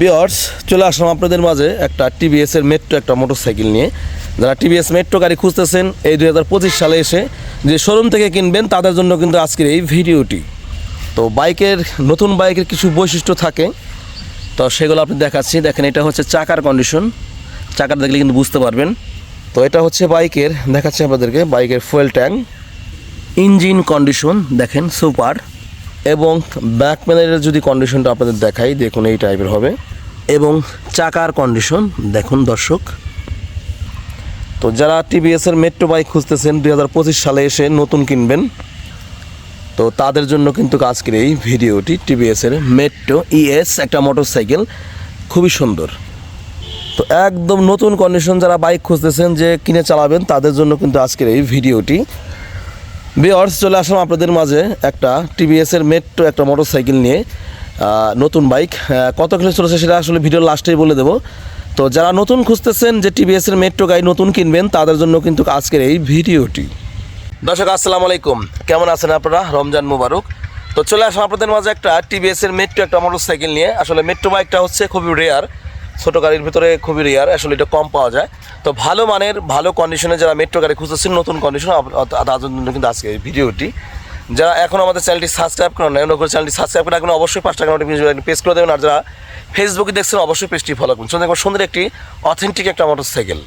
বিয়ার্স চলে আসলাম আপনাদের মাঝে একটা টিভিএস এর মেট্রো একটা মোটরসাইকেল নিয়ে। যারা টিভিএস মেট্রো গাড়ি খুঁজতেছেন, এই দু হাজার পঁচিশ সালে এসে যে শোরুম থেকে কিনবেন, তাদের জন্য কিন্তু আজকের এই ভিডিওটি। তো বাইকের, নতুন বাইকের কিছু বৈশিষ্ট্য থাকে। তো সেগুলো আপনি দেখাচ্ছি। দেখেন, এটা হচ্ছে চাকার কন্ডিশন চাকার দেখলে কিন্তু বুঝতে পারবেন। তো এটা হচ্ছে বাইকের, দেখাচ্ছি আপনাদেরকে, বাইকের ফুয়েল ট্যাঙ্ক ইঞ্জিন কন্ডিশন দেখেন সুপার এবং ব্যাক প্যানেলের যদি কন্ডিশনটা আপনাদের দেখাই, দেখুন এই টাইপের হবে। এবং চাকার কন্ডিশন দেখুন দর্শক। তো যারা টিভিএসের মেট্রো বাইক খুঁজতেছেন, দুই হাজার পঁচিশ সালে এসে নতুন কিনবেন, তো তাদের জন্য কিন্তু আজকের এই ভিডিওটি টিভিএসের মেট্রো ইএস একটা মোটরসাইকেল খুবই সুন্দর। তো একদম নতুন কন্ডিশন যারা বাইক খুঁজতেছেন যে কিনে চালাবেন, তাদের জন্য কিন্তু আজকের এই ভিডিওটি। বিয়ার্স চলে আসলাম আপনাদের মাঝে একটা টিভিএসের মেট্রো একটা মোটরসাইকেল নিয়ে নতুন বাইক কত কিলো চলেছে সেটা আসলে ভিডিও লাস্টেই বলে দেবো। তো যারা নতুন খুঁজতেছেন যে টিভিএসের মেট্রো গাড়ি নতুন কিনবেন, তাদের জন্য কিন্তু আজকের এই ভিডিওটি। দর্শক, আসসালামু আলাইকুম। কেমন আছেন আপনারা? রমজান মুবারক। তো চলে আসলাম আপনাদের মাঝে একটা টিভিএস এর মেট্রো একটা মোটরসাইকেল নিয়ে। আসলে মেট্রো বাইকটা হচ্ছে খুবই রেয়ার ছোট গাড়ির ভিতরে খুবই রেয়ার আসলে এটা কম পাওয়া যায়। তো ভালো মানের, ভালো কন্ডিশনে যারা মেট্রো গাড়ি খুঁজতেছেন, নতুন কন্ডিশন তাদের জন্য কিন্তু আজকে এই ভিডিওটি। যারা এখন আমাদের চ্যানেলটি সাবস্ক্রাইব করেন না করে চ্যানেলটি সাবস্ক্রাইব করে রাখবেন। অবশ্যই পাঁচ টাকা নোটিফিকেশন পেজ করে দেবেন। আর যারা ফেসবুকে দেখছেন, অবশ্যই পেজটি ফলো করুন সুন্দর সুন্দর একটি অথেন্টিক একটা মোটরসাইকেল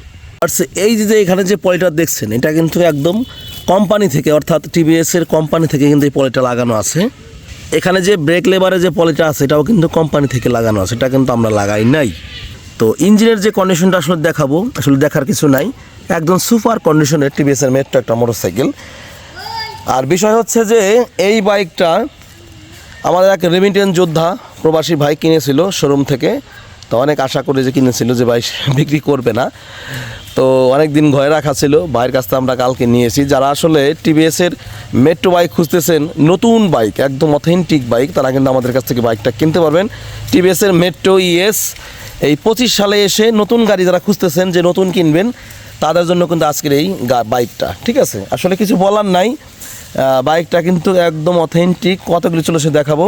আর এই যে এখানে যে পলিটা দেখছেন, এটা কিন্তু একদম কোম্পানি থেকে, অর্থাৎ টিভিএস এর কোম্পানি থেকে কিন্তু এই পলিটা লাগানো আছে। এখানে যে ব্রেক লেবারে যে পলিটা আছে, এটাও কিন্তু কোম্পানি থেকে লাগানো আছে। এটা কিন্তু আমরা লাগাই নাই। তো ইঞ্জিনের যে কন্ডিশনটা আসলে দেখাবো, আসলে দেখার কিছু নাই। একদম সুপার কন্ডিশনের টিভিএস এর মেট্রো একটা মোটরসাইকেল আর বিষয় হচ্ছে যে, এই বাইকটা আমাদের এক রেমিটেন্স যোদ্ধা প্রবাসী ভাই কিনেছিল শোরুম থেকে। তো অনেক আশা করে যে কিনেছিল, যে ভাই বিক্রি করবে না। তো অনেক দিন ঘরে রাখা ছিল, ভাইয়ের কাছ থেকে আমরা কালকে নিয়েছি। যারা আসলে টিভিএসের মেট্রো বাইক খুঁজতেছেন, নতুন বাইক একদম অথেন্টিক বাইক তারা কিন্তু আমাদের কাছ থেকে বাইকটা কিনতে পারবেন। টিভিএসের মেট্রো ইএস এই পঁচিশ সালে এসে নতুন গাড়ি যারা খুঁজতেছেন যে নতুন কিনবেন, তাদের জন্য কিন্তু আজকের এই বাইকটা, ঠিক আছে? আসলে কিছু বলার নাই। বাইকটা কিন্তু একদম অথেন্টিক কতগুলো চলেছে দেখাবো।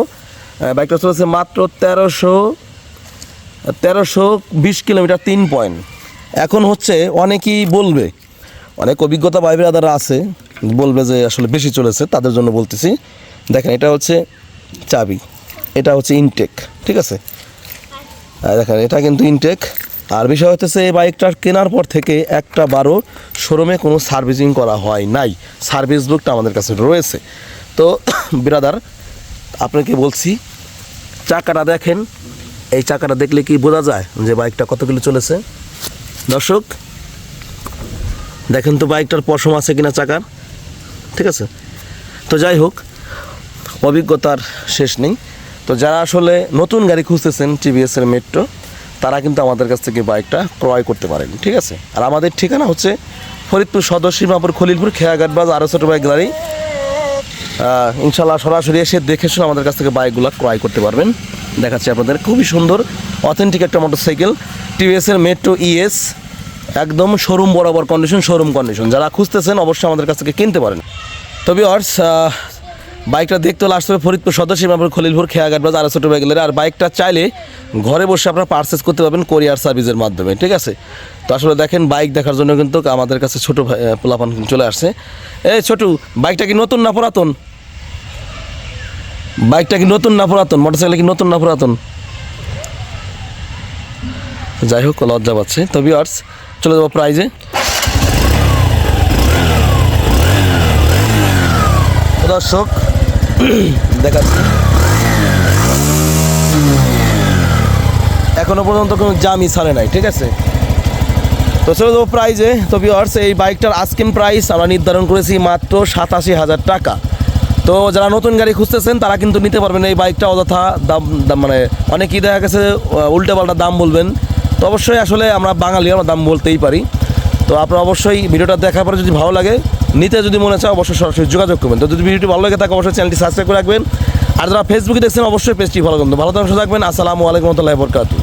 বাইকটা চলেছে মাত্র তেরোশো তেরোশো বিশ কিলোমিটার তিন পয়েন্ট। এখন হচ্ছে অনেকেই বলবে, অনেক অভিজ্ঞতা ভাই ব্রাদাররা আছে, বলবে যে আসলে বেশি চলেছে, তাদের জন্য বলতেছি। দেখেন, এটা হচ্ছে চাবি, এটা হচ্ছে ইনটেক ঠিক আছে? দেখেন, এটা কিন্তু ইনটেক আর বিষয় হচ্ছে এই বাইকটা কেনার পর থেকে একটা বারো শোরুমে কোনো সার্ভিসিং করা হয় নাই। সার্ভিস বুকটা আমাদের কাছে রয়েছে। তো বিরাদার আপনাকে বলছি, চাকাটা দেখেন। এই চাকাটা দেখলে কি বোঝা যায় যে বাইকটা কত কিলো চলেছে? দর্শক, দেখেন তো বাইকটার পশম আছে কিনা চাকার। ঠিক আছে? তো যাই হোক, অভিজ্ঞতার শেষ নেই। তো যারা আসলে নতুন গাড়ি খুঁজতেছেন টিভিএস এর মেট্রো তারা কিন্তু আমাদের কাছ থেকে বাইকটা ক্রয় করতে পারেন, ঠিক আছে? আর আমাদের ঠিকানা হচ্ছে ফরিদপুর সদর, সীমাপুর, খলিলপুর, খেয়াঘাট বাজ আরও ছোটো বাইক গাড়ি ইনশাল্লাহ সরাসরি এসে দেখে শুনে আমাদের কাছ থেকে বাইকগুলো ক্রয় করতে পারবেন। দেখাচ্ছি আপনাদের, খুবই সুন্দর অথেন্টিক একটা মোটরসাইকেল টিভিএস এর মেট্রো ইএস একদম শোরুম বরাবর কন্ডিশন শোরুম কন্ডিশন যারা খুঁজতেছেন, অবশ্যই আমাদের কাছ থেকে কিনতে পারেন। তবে অর্স বাইকটা দেখতে হলে আসলে ফরিদপুর সদস্য সীমাপুর খলিলপুর খেয়াঘাট বাজার, আরও ছোটো বাইকের আর বাইকটা চাইলে ঘরে বসে আপনারা পারচেস করতে পারবেন কোরিয়ার সার্ভিসের মাধ্যমে, ঠিক আছে? তো আসলে দেখেন, বাইক দেখার জন্য কিন্তু আমাদের কাছে ছোটো পোলাপান চলে আসছে। এই ছোটু, বাইকটা কি নতুন না পুরাতন? বাইকটা কি নতুন না পুরাতন? মোটরসাইকেল কি নতুন না পুরাতন? যাই হোক, লজ্জা পাচ্ছে। তবে আর্স চলে যাব প্রাইজে দর্শক দেখাচ্ছি। এখনও পর্যন্ত কোনো জামই ছাড়ে নাই, ঠিক আছে? তো চলে যাব প্রাইজে তো ভিওয়ার্স এই বাইকটার আস্কিং প্রাইস আমরা নির্ধারণ করেছি মাত্র সাতাশি হাজার টাকা। তো যারা নতুন গাড়ি খুঁজতেছেন, তারা কিন্তু নিতে পারবেন এই বাইকটা অযথা দাম দাম মানে অনেকেই দেখা গেছে উল্টে পাল্টা দাম বলবেন। তো অবশ্যই আসলে আমরা বাঙালি আমরা দাম বলতেই পারি। তো আপনারা অবশ্যই ভিডিওটা দেখার পরে যদি ভালো লাগে, নিতে যদি মনে চায় অবশ্যই সরাসরি যোগাযোগ করবেন। তো যদি ভিডিওটি ভালো লাগে তাকে অবশ্যই চ্যানেলটি সাবস্ক্রাইব করে রাখবেন। আর যারা ফেসবুকে দেখছেন, অবশ্যই পেজটি ভালো করবেন ভালো থাকবেন থাকবেন। আসসালামু আলাইকুম রহমতুল্লাহ বরকাতু